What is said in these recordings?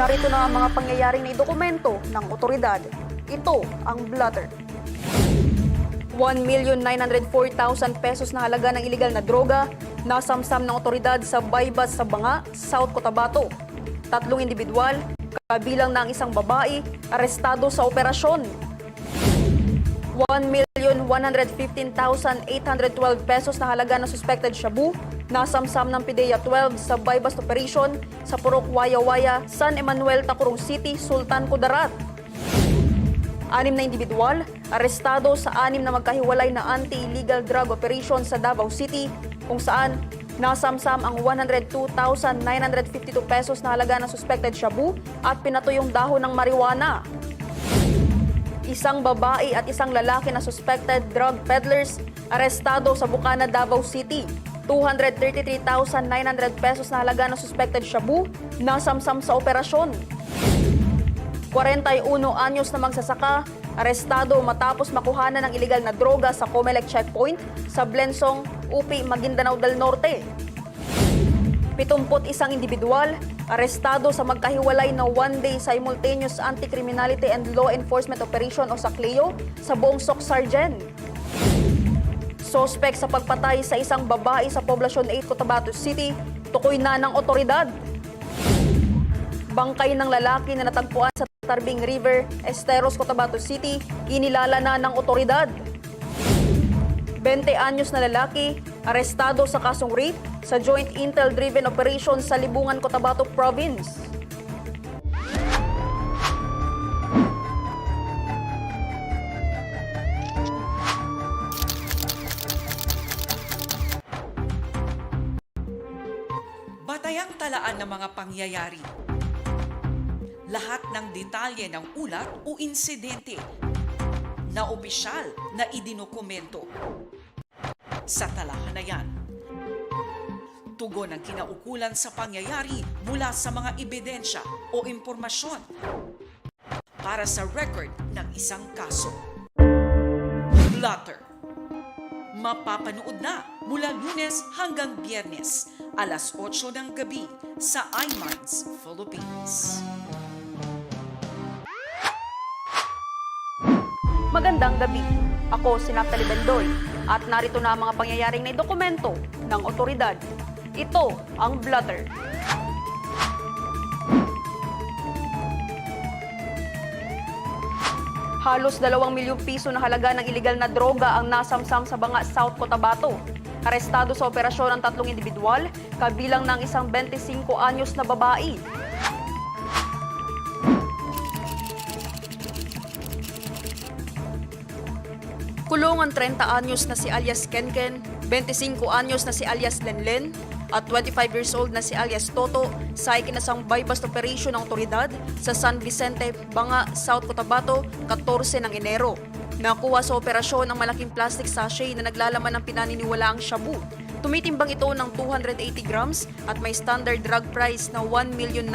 Narito na ang mga pangyayaring na dokumento ng otoridad. Ito ang blotter. 1,904,000 pesos na halaga ng iligal na droga nasamsam ng otoridad sa Baybas sa Banga, South Cotabato. Tatlong individual, kabilang ang isang babae, arestado sa operasyon. 1,115,812 pesos na halaga ng suspected shabu nasamsam ng PIDEA 12 sa Baybas Operation sa Purok Waya-Waya, San Emanuel, Takurong City, Sultan Kudarat. Anim na individual, arestado sa anim na magkahiwalay na anti-illegal drug operation sa Davao City kung saan nasamsam ang 102,952 pesos na halaga ng suspected shabu at pinatuyong dahon ng marijuana. Isang babae at isang lalaki na suspected drug peddlers arestado sa Bukana, Davao City. 233,900 pesos na halaga ng suspected shabu nasamsam sa operasyon. 41 anyos na magsasaka, arestado matapos makuhanan ng iligal na droga sa Comelec checkpoint sa Blensong, Upi, Maguindanao del Norte. 71 individual, arestado sa magkahiwalay na one-day simultaneous anti-criminality and law enforcement operation o SACLEO sa buong Sok Sargen. Sospek sa pagpatay sa isang babae sa Poblasyon 8, Cotabato City, tukoy na ng otoridad. Bangkay ng lalaki na natagpuan sa Tarbing River, Esteros, Cotabato City, kinilala na ng otoridad. 20 anyos na lalaki, arestado sa kasong rape sa Joint Intel-Driven Operation sa Libungan, Cotabato Province. Batayang talaan ng mga pangyayari. Lahat ng detalye ng ulat o insidente na opisyal na idinokumento. Sa talahan na yan, tugon ang kinaukulan sa pangyayari mula sa mga ebidensya o impormasyon para sa record ng isang kaso. Blotter mapapanood na mula lunes hanggang biyernes, alas 8 ng gabi sa iMinds Philippines. Magandang gabi. Ako si Naptali Bendoy at narito na ang mga pangyayaring na dokumento ng otoridad. Ito ang blotter. Halos 2 milyong piso na halaga ng iligal na droga ang nasamsam sa Banga, South Cotabato. Arestado sa operasyon ang tatlong individual, kabilang ng isang 25 anyos na babae. Kulong ang 30 anyos na si alias Kenken, 25 anyos na si alias Lenlen, at 25 years old na si alias Toto sa ikinasang bypass operation ng otoridad sa San Vicente, Banga, South Cotabato, 14 ng Enero. Nakuha sa operasyon ang malaking plastic sachet na naglalaman ng pinaniniwalaang shabu. Tumitimbang ito ng 280 grams at may standard drug price na 1,904,000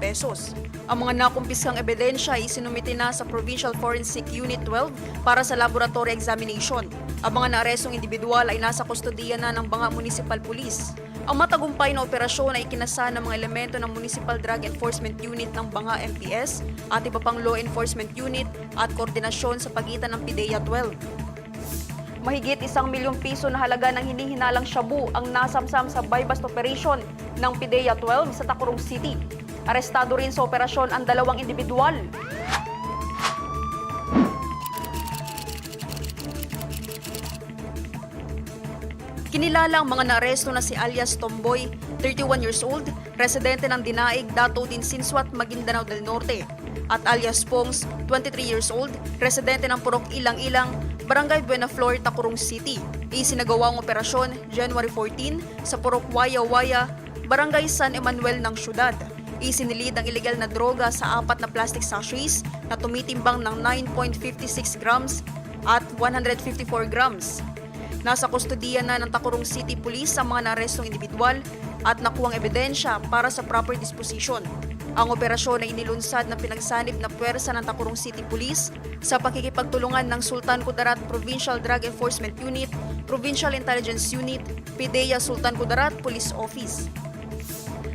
pesos. Ang mga nakumpiskang ebidensya ay sinumite na sa Provincial Forensic Unit 12 para sa laboratory examination. Ang mga naarestong individual ay nasa kustodiya na ng Banga Municipal Police. Ang matagumpay na operasyon ay ikinasa ng mga elemento ng Municipal Drug Enforcement Unit ng Banga MPS at iba pang law enforcement unit at koordinasyon sa pagitan ng PIDEA 12. Mahigit isang milyong piso na halaga ng hinihinalang shabu ang nasamsam sa bypass operation ng PIDEA 12 sa Takurong City. Arestado rin sa operasyon ang dalawang individual. Kinilala ang mga naaresto na si alias Tomboy, 31 years old, residente ng Dinaig, Dato din Sinswat, Maguindanao del Norte, at alias Pongs, 23 years old, residente ng Purok Ilang-Ilang, Barangay Buenaflor, Takurong City. Isinagawa ang operasyon January 14 sa Purok Waya-Waya, Barangay San Emanuel ng syudad. Isinilid ang iligal na droga sa apat na plastic sachets na tumitimbang ng 9.56 grams at 154 grams. Nasa kustodiya na ng Takurong City Police ang mga naarestong individual at nakuwang ebidensya para sa proper disposition. Ang operasyon ay inilunsad ng pinagsanib na puwersa ng Takurong City Police sa pakikipagtulungan ng Sultan Kudarat Provincial Drug Enforcement Unit, Provincial Intelligence Unit, PIDEA Sultan Kudarat Police Office.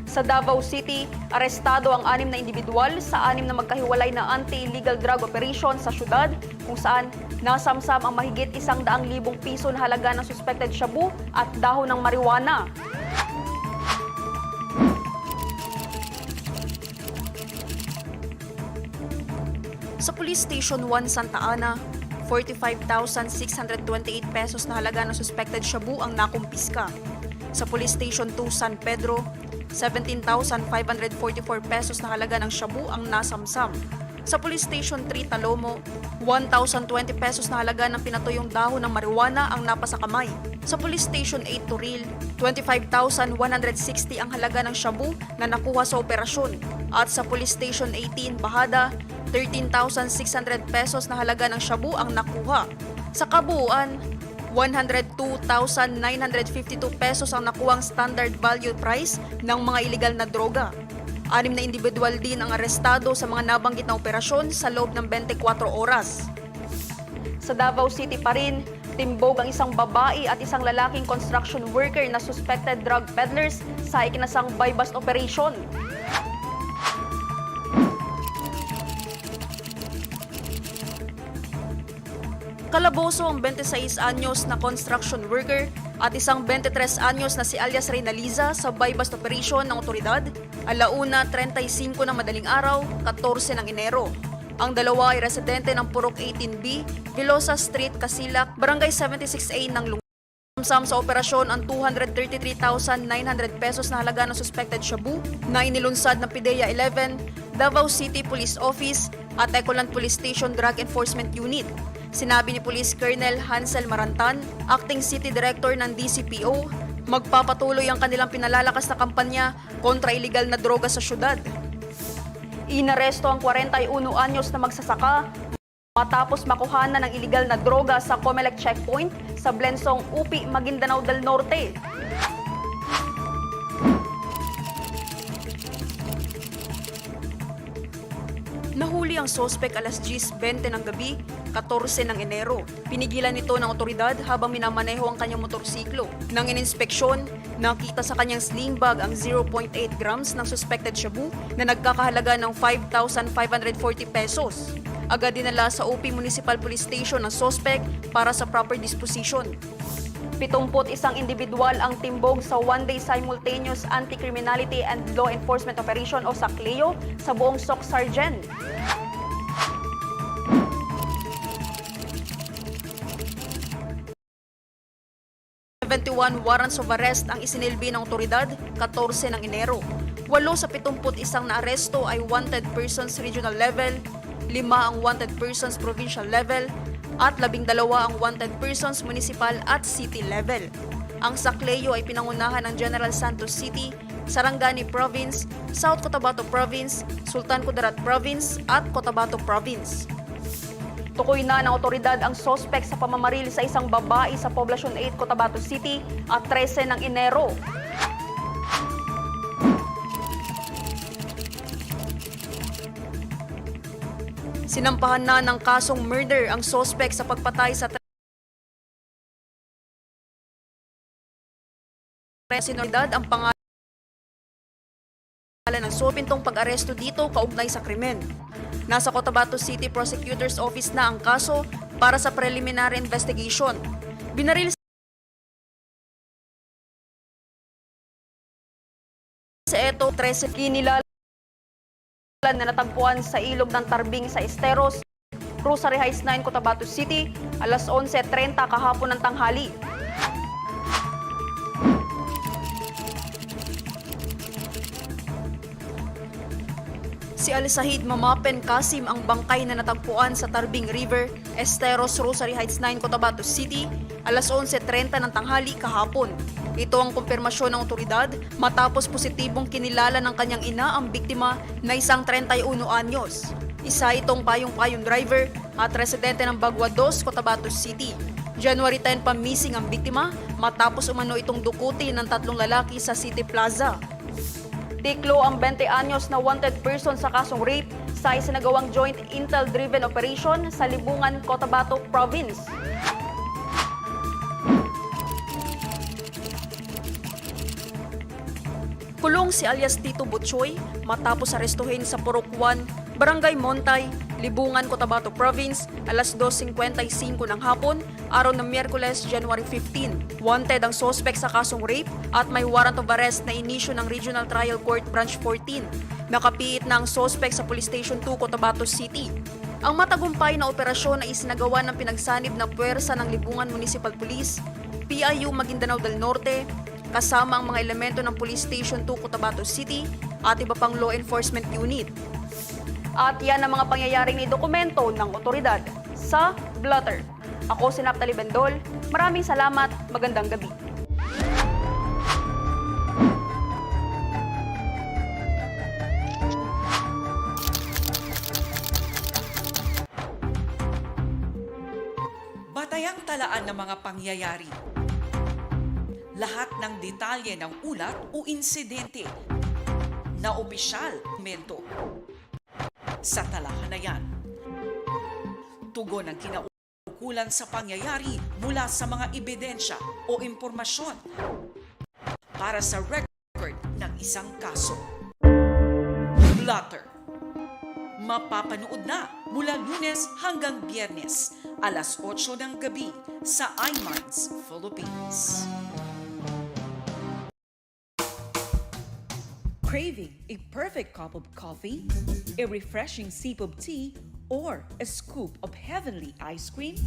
Sa Davao City, arestado ang anim na individual sa anim na magkahiwalay na anti-illegal drug operation sa syudad kung saan nasamsam ang mahigit isang daang libong piso na halaga ng suspected shabu at dahon ng marijuana. Sa Police Station 1 Santa Ana, 45,628 pesos na halaga ng suspected shabu ang nakumpiska. Sa Police Station 2 San Pedro, 17,544 pesos na halaga ng shabu ang nasamsam. Sa Police Station 3 Talomo, 1,020 pesos na halaga ng pinatuyong dahon ng marijuana ang napasa kamay. Sa Police Station 8 Turil, 25,160 ang halaga ng shabu na nakuha sa operasyon. At sa Police Station 18 Bahada, 13,600 pesos na halaga ng shabu ang nakuha. Sa kabuuan, 102,952 pesos ang nakuhang standard value price ng mga illegal na droga. Anim na individual din ang arestado sa mga nabanggit na operasyon sa loob ng 24 oras. Sa Davao City pa rin, timbog ang isang babae at isang lalaking construction worker na suspected drug peddlers sa ikinasang buy-bust operation. Kalaboso ang 26 anyos na construction worker at isang 23 anyos na si alias Reynaliza sa buy-bust operation ng otoridad, alauna 35 ng madaling araw, 14 ng Enero. Ang dalawa ay residente ng Purok 18B, Velosa Street, Casilak, Barangay 76A ng Lung. Samsam sa operasyon ang 233,900 pesos na halaga ng suspected shabu na inilunsad ng PIDEA 11, Davao City Police Office at Ecoland Police Station Drug Enforcement Unit. Sinabi ni Police Colonel Hansel Marantan, Acting City Director ng DCPO, magpapatuloy ang kanilang pinalalakas na kampanya kontra illegal na droga sa syudad. Inaresto ang 41 anyos na magsasaka matapos makuhanan ng illegal na droga sa Comelec checkpoint sa Blensong Upi, Maguindanao del Norte. Nahuli ang sospek alas 10.20 ng gabi, 14 ng Enero. Pinigilan nito ng otoridad habang minamaneho ang kanyang motorsiklo. Nang ininspeksyon, nakita sa kanyang sling bag ang 0.8 grams ng suspected shabu na nagkakahalaga ng 5,540 pesos. Agad dinala sa OP Municipal Police Station ang sospek para sa proper disposition. 71 individual ang timbog sa one-day simultaneous anti-criminality and law enforcement operation o SACLEO sa buong SOC Sargent. warrants of arrest ang isinilbi ng otoridad 14 ng Enero. Walo sa 71 na aresto ay wanted persons regional level, lima ang wanted persons provincial level, at labing dalawa ang wanted persons municipal at city level. Ang Sacleo ay pinangunahan ng General Santos City, Sarangani Province, South Cotabato Province, Sultan Kudarat Province at Cotabato Province. Tukoy na ng otoridad ang sospek sa pamamaril sa isang babae sa Poblacion 8, Cotabato City at 13 ng Enero. Sinampahan na ng kasong murder ang sospek sa pagpatay sa Resinodad ang pangalan ng so pintong pag-aresto dito kaugnay sa krimen. Nasa Cotabato City Prosecutor's Office na ang kaso para sa preliminary investigation. Binaril sa eto 13 kinilala na natagpuan sa ilog ng Tarbing sa Esteros, Rosary Heights 9, Cotabato City, alas 11.30 kahapon ng tanghali. Si Al-Sahid Mamapen Kasim ang bangkay na natagpuan sa Tarbing River, Esteros, Rosary Heights 9, Cotabato City, alas 11.30 ng tanghali kahapon. Ito ang kumpirmasyon ng otoridad matapos positibong kinilala ng kanyang ina ang biktima na isang 31 anyos. Isa itong payong-payong driver at residente ng Bagua 2, Cotabato City. January 10 pa missing ang biktima matapos umano itong dukuti ng tatlong lalaki sa City Plaza. Tiklo ang 20 anyos na wanted person sa kasong rape sa isinagawang joint intel-driven operation sa Libungan, Cotabato Province. Nakulong si alias Tito Butchoy matapos arestuhin sa Purok 1, Barangay Montay, Libungan, Cotabato Province, alas 2.55 ng hapon, araw ng Miyerkules, January 15. Wanted ang sospek sa kasong rape at may warrant of arrest na inisyo ng Regional Trial Court Branch 14. Nakapiit na ang sospek sa Police Station 2, Cotabato City. Ang matagumpay na operasyon ay isinagawa ng pinagsanib na puwersa ng Libungan Municipal Police, PIU Maguindanao del Norte, kasama ang mga elemento ng Police Station 2 Cotabato City at iba pang law enforcement unit. At yan ang mga pangyayaring dokumento ng otoridad sa Blotter. Ako si Naptali Bendol. Maraming salamat. Magandang gabi. Batayang talaan ng mga pangyayari. Lahat ng detalye ng ulat o insidente na opisyal mento. Sa talahan na yan, tugon ang kinaukulan sa pangyayari mula sa mga ebidensya o impormasyon para sa record ng isang kaso. Blotter mapapanood na mula lunes hanggang biyernes, alas 8 ng gabi sa iMinds Philippines. Craving a perfect cup of coffee, a refreshing sip of tea, or a scoop of heavenly ice cream?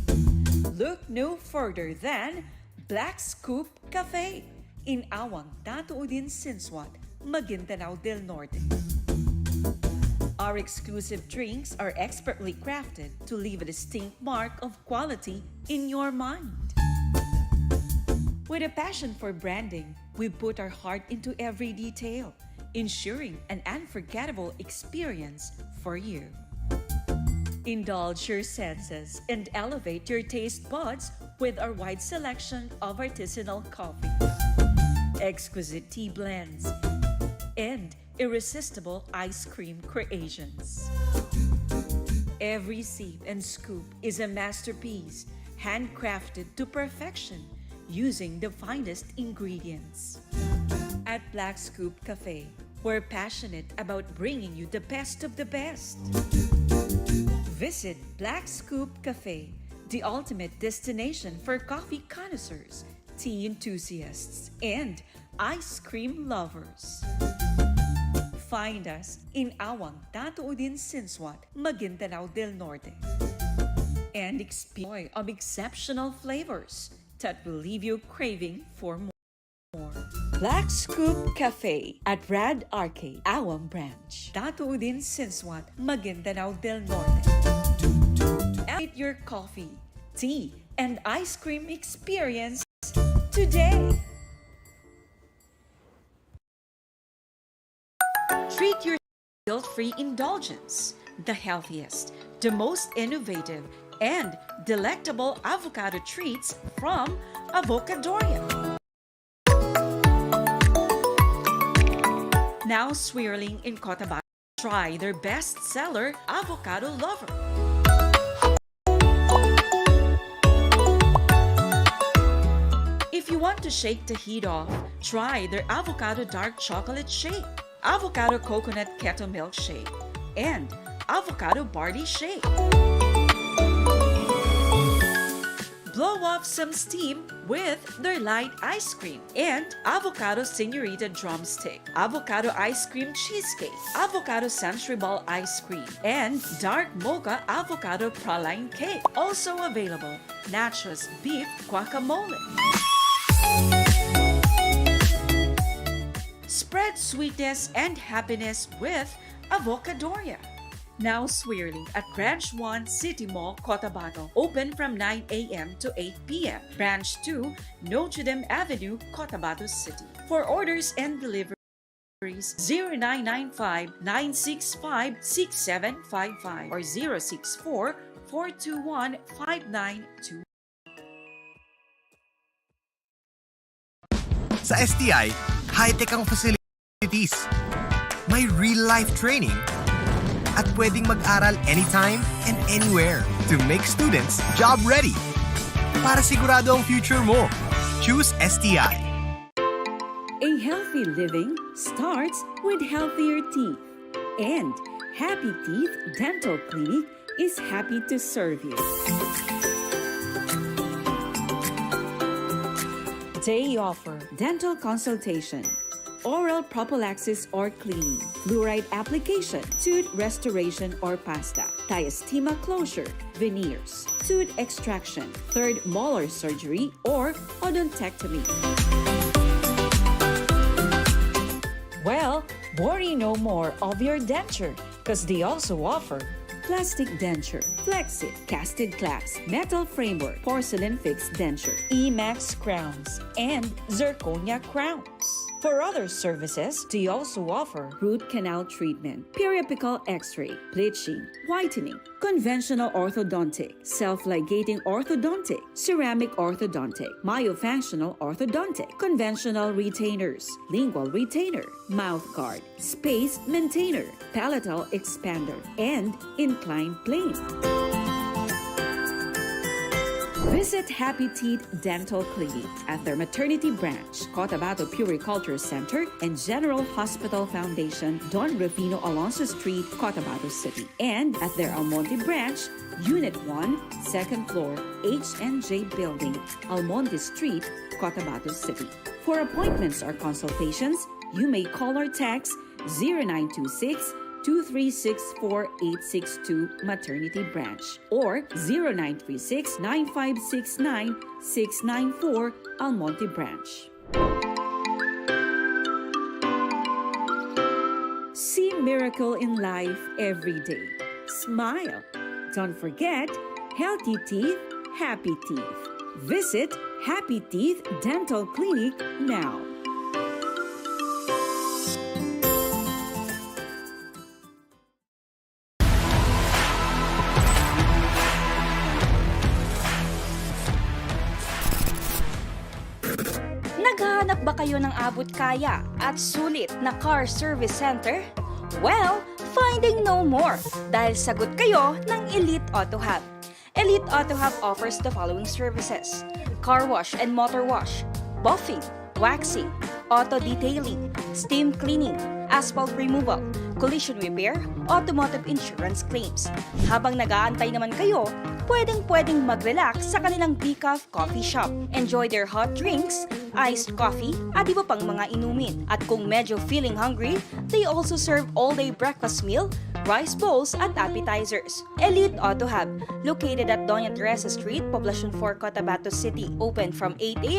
Look no further than Black Scoop Cafe in Awang Tatuodin Sinswat, Maguindanao del Norte. Our exclusive drinks are expertly crafted to leave a distinct mark of quality in your mind. With a passion for branding, we put our heart into every detail, ensuring an unforgettable experience for you. Indulge your senses and elevate your taste buds with our wide selection of artisanal coffee, exquisite tea blends, and irresistible ice cream creations. Every sip and scoop is a masterpiece, handcrafted to perfection using the finest ingredients. At Black Scoop Cafe, we're passionate about bringing you the best of the best. Visit Black Scoop Cafe, the ultimate destination for coffee connoisseurs, tea enthusiasts, and ice cream lovers. Find us in Awang Tatuodin Sinswat, Maguindanao del Norte. And experience of exceptional flavors that will leave you craving for more. Black Scoop Cafe at Rad Arcade, Awang Branch. Tatuodin Sinswat, Maguindanao del Norte. Elevate your coffee, tea, and ice cream experience today. Treat your guilt-free indulgence, the healthiest, the most innovative, and delectable avocado treats from Avocadoria. Now swirling in Cotabato, try their best-seller Avocado Lover. If you want to shake the heat off, try their avocado dark chocolate shake, avocado coconut keto milkshake, and avocado barley shake. Blow off some steam with their light ice cream and avocado senorita drumstick, avocado ice cream cheesecake, avocado century ball ice cream, and dark mocha avocado praline cake. Also available, nachos beef guacamole. Spread sweetness and happiness with Avocadoria. Now swirling at Branch 1 City Mall, Cotabato. Open from 9 a.m. to 8 p.m. Branch 2 Notre Dame Avenue, Cotabato City. For orders and deliveries, 0995-965-6755 or 064-421-5922. Sa STI, high-tech ang facilities. May real-life training at pwedeng mag-aral anytime and anywhere to make students job-ready. Para sigurado ang future mo, choose STI. A healthy living starts with healthier teeth. And Happy Teeth Dental Clinic is happy to serve you. They offer dental consultation, oral prophylaxis or cleaning, fluoride application, tooth restoration or pasta, diastema closure, veneers, tooth extraction, third molar surgery or odontectomy. Well, worry no more of your denture because they also offer plastic denture, Flexit, casted glass, metal framework, porcelain fixed denture, Emax crowns, and zirconia crowns. For other services, they also offer root canal treatment, periapical x-ray, bleaching, whitening, conventional orthodontic, self-ligating orthodontic, ceramic orthodontic, myofunctional orthodontic, conventional retainers, lingual retainer, mouth guard, space maintainer, palatal expander, and inclined plane. Visit Happy Teeth Dental Clinic at their maternity branch, Cotabato Puriculture Center, and General Hospital Foundation, Don Rufino Alonso Street, Cotabato City, and at their Almonte branch, Unit 1, second floor, H&J Building, Almonte Street, Cotabato City. For appointments or consultations, you may call or text 0926 2364862 Maternity Branch or 0936 9569 694 Almonte Branch. See miracle in life every day. Smile. Don't forget, healthy teeth, happy teeth. Visit Happy Teeth Dental Clinic now. Kayo ng abot kaya at sulit na car service center? Well, finding no more dahil sagot kayo ng Elite Auto Hub. Elite Auto Hub offers the following services. Car wash and motor wash, buffing, waxing, auto detailing, steam cleaning, asphalt removal, collision repair, automotive insurance claims. Habang nag-aantay naman kayo, pwedeng-pwedeng mag-relax sa kanilang decaf coffee shop. Enjoy their hot drinks, iced coffee, at iba pang mga inumin. At kung medyo feeling hungry, they also serve all-day breakfast meal, rice bowls, at appetizers. Elite Auto Hub, located at Doña Teresa Street, Poblacion 4, Cotabato City. Open from 8 a.m.